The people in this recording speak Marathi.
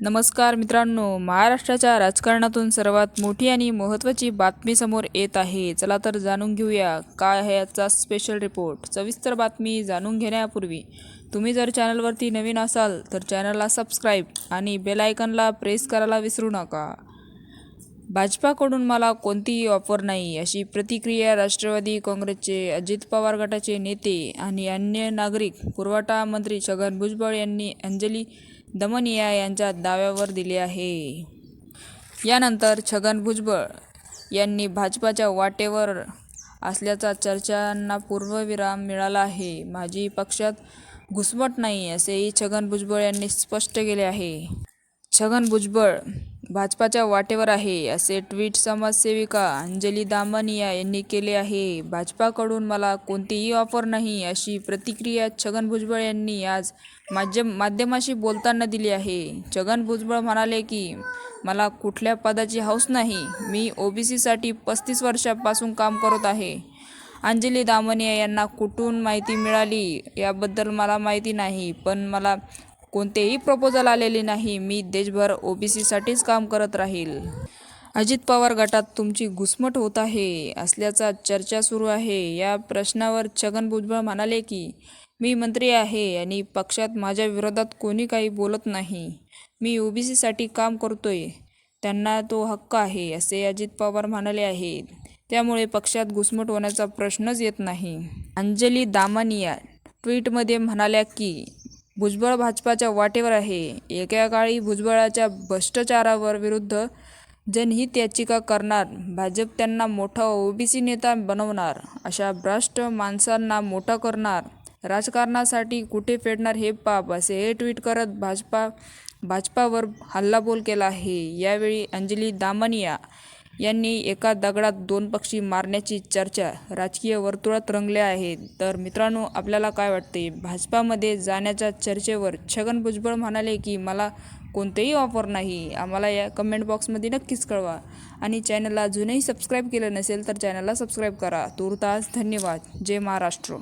नमस्कार मित्रांनो महाराष्ट्राच्या राजकारणातून सर्वात मोठी आणि महत्त्वाची बातमी समोर येत आहे. चला तर जाणून घेऊया काय आहे याचा स्पेशल रिपोर्ट सविस्तर बातमी जाणून घेण्यापूर्वी तुम्ही जर चॅनलवरती नवीन असाल तर चॅनलला सबस्क्राईब आणि बेल आयकनला प्रेस करायला विसरू नका. भाजपाकडून मला कोणतीही ऑफर नाही अशी प्रतिक्रिया राष्ट्रवादी काँग्रेसचे अजित पवार गटाचे नेते आणि अन्य नागरिक पुरवठा मंत्री छगन भुजबळ यांनी अंजली दमनिया यांच्या दाव्यावर दिली आहे. यानंतर छगन भुजबळ यांनी भाजपाच्या वाटेवर असल्याचा चर्चांना पूर्वविराम मिळाला आहे. माझी पक्षात घुसमट नाही असेही छगन भुजबळ यांनी स्पष्ट केले आहे. छगन भुजबळ भाजपाच्या वाटेवर आहे असे ट्विट समाजसेविका अंजली दामनिया यांनी केले आहे. भाजपाकडून मला कोणतीही ऑफर नाही अशी प्रतिक्रिया छगन भुजबळ यांनी आज माध्यम माध्यमाशी बोलताना दिली आहे. छगन भुजबळ म्हणाले की मला कुठल्या पदाची हौस नाही मी ओबीसीसाठी पस्तीस वर्षापासून काम करत आहे. अंजली दामनिया यांना कुठून माहिती मिळाली याबद्दल मला माहिती नाही पण मला कोणतेही प्रपोजल आलेले नाही. मी देशभर ओबीसीसाठीच काम करत राहील. अजित पवार गटात तुमची घुसमट होत आहे. असल्याचा चर्चा सुरू आहे. या प्रश्नावर छगन भुजबळ म्हणाले की मी मंत्री आहे आणि पक्षात माझ्या विरोधात कोणी काही बोलत नाही. मी ओबीसीसाठी काम करतोय. त्यांना तो हक्क आहे असे अजित पवार म्हणाले आहेत. त्यामुळे पक्षात घुसमट होण्याचा प्रश्नच येत नाही. अंजली दामानिया ट्विटमध्ये म्हणाल्या की भुजबळ भाजपाच्या वाटेवर आहे. एका काळी भुजबळाच्या भ्रष्टाचारावर विरुद्ध जनहित याचिका करणार. भाजप त्यांना मोठा ओबीसी नेता बनवणार अशा भ्रष्ट माणसांना मोठा करणार. राजकारणासाठी कुठे फेडणार हे पाप असे हे ट्विट करत भाजपा भाजपावर हल्लाबोल केला आहे. यावेळी अंजली दामनिया यांनी एका दगडात दोन पक्षी मारण्याची चर्चा राजकीय वर्तुळात रंगल्या आहेत तर मित्रांनो आपल्याला काय वाटते? भाजपामध्ये जाण्याच्या चर्चेवर छगन भुजबळ म्हणाले की मला कोणतेही ऑफर नाही. आम्हाला या कमेंट बॉक्समध्ये नक्कीच कळवा. आणि चॅनलला अजूनही सबस्क्राईब केलं नसेल तर चॅनलला सबस्क्राईब करा. तुर्तास धन्यवाद. जय महाराष्ट्र.